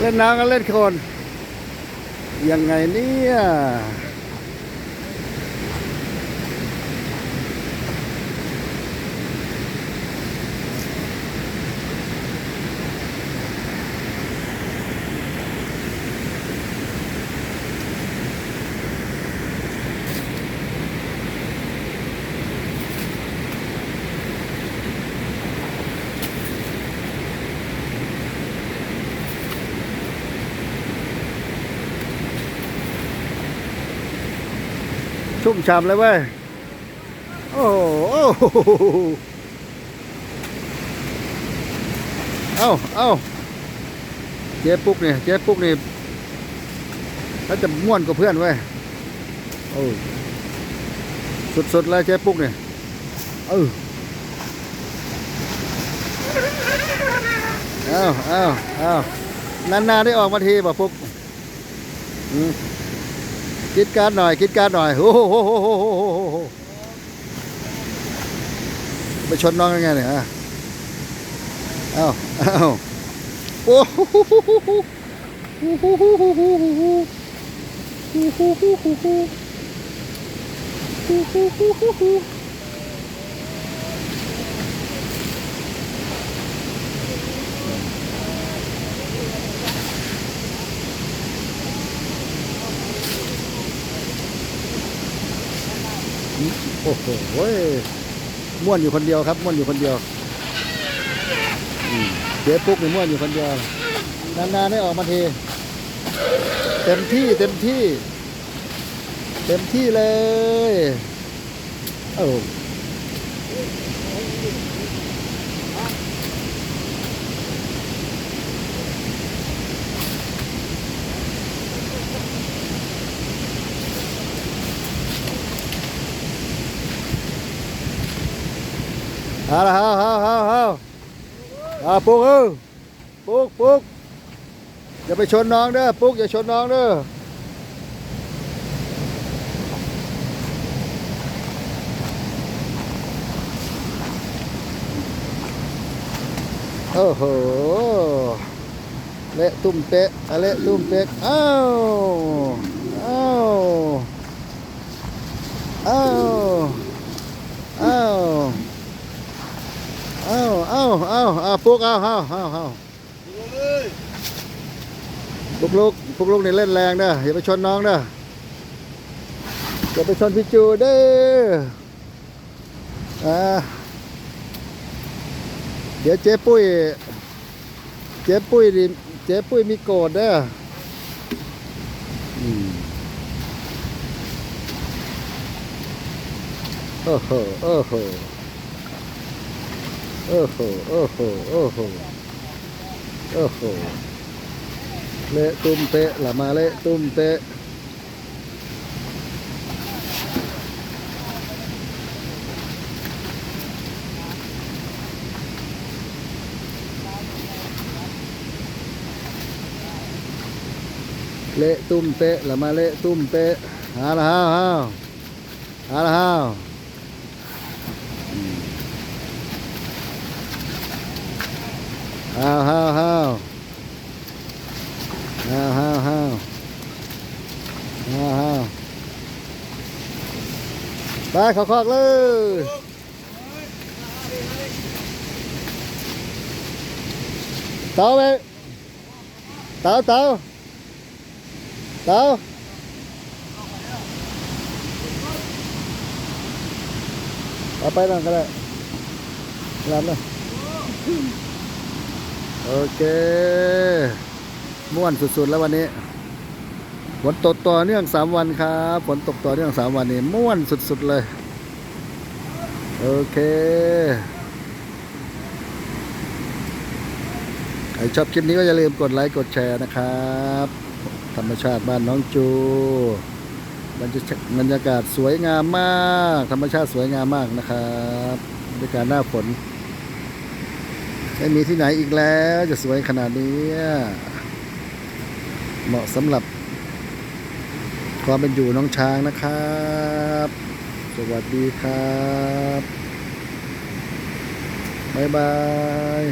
เล่นน้ำกันเล่นคนยังไงเนี่ย ชุ่มฉ่ำเลยเว้ย โอ้โหเอ้าเอ้าเจ๊ปุ๊กเนี่ยเจ๊ปุ๊กนี่ยแล้วจะม่วนกับเพื่อนเว้ย โอ้สุดๆเลยเจ๊ปุ๊กเนี่ยเออเอ้าเอ้าเอ้านานๆได้ออกมาทีป่ะปุ๊ก คิดการหน่อยคิดการหน่อยโอ้โหไปชนน้องยังไงเนี่ยเอ้าเอ้าโอ้โห โอ้โหม่วนอยู่คนเดียวครับม่วนอยู่คนเดียวเดี๋ยวปุ๊กนี่ม่วนอยู่คนเดียวนานๆได้ออกมาทีเต็มที่เต็มที่ เต็มที่เลย เอ้ เอาละเอาเอาเอาเอาเอาปุ๊กเออปุ๊กปุ๊กอย่าไปชนน้องเด้อปุ๊กอย่าชนน้องเด้อโอ้โหเละตุ้มเป๊ะอะเละตุ้มเป๊ะอ้าวอ้าวอ้าวอ้าวอ้าวอ้าวอาวอ้าวปุ๊กอ้าวอ้าวอ้าวอ้าวปุกลุกปุกลุกนี่เล่นแรงเด้ออย่าไปชนน้องเด้ออย่าไปชนพี่จูเด้ออ่าเดี๋ยวเจ๊ปุ้ย เจ๊ปุ้ยดิเจ๊ปุ้ยมีโกรธเด้ออืมโอ้โหโอ้โห โอ้โห โอ้โห โอ้โห โอ้โห เละตุ้มเปะละมาเละตุ้มเปะเละตุ้มเปะละมาเละตุ้มเปะหาละฮาวฮาวหาละฮาวอืม ฮาวฮาวฮาวฮาวฮาวฮาวฮาวฮาวไปเขอคอกเลยเตาไปเตาเตาเตาเอาไปนั่นก็ได้รับนะ โอเคม่วนสุดๆแล้ววันนี้ฝนตกต่อเนื่องสามวันครับฝนตกต่อเนื่องสามวันนี้ม่วนสุดๆเลยโอเคใครชอบคลิปนี้ก็อย่าลืมกดไลค์กดแชร์นะครับ ธรรมชาติบ้านน้องจูบรรยากาศบรรยากาศสวยงามมาก ธรรมชาติสวยงามมากนะครับบรรยากาศหน้าฝน ไม่มีที่ไหนอีกแล้ว จะสวยขนาดนี้ เหมาะสำหรับ ความเป็นอยู่น้องช้างนะครับ สวัสดีครับ บ๊ายบาย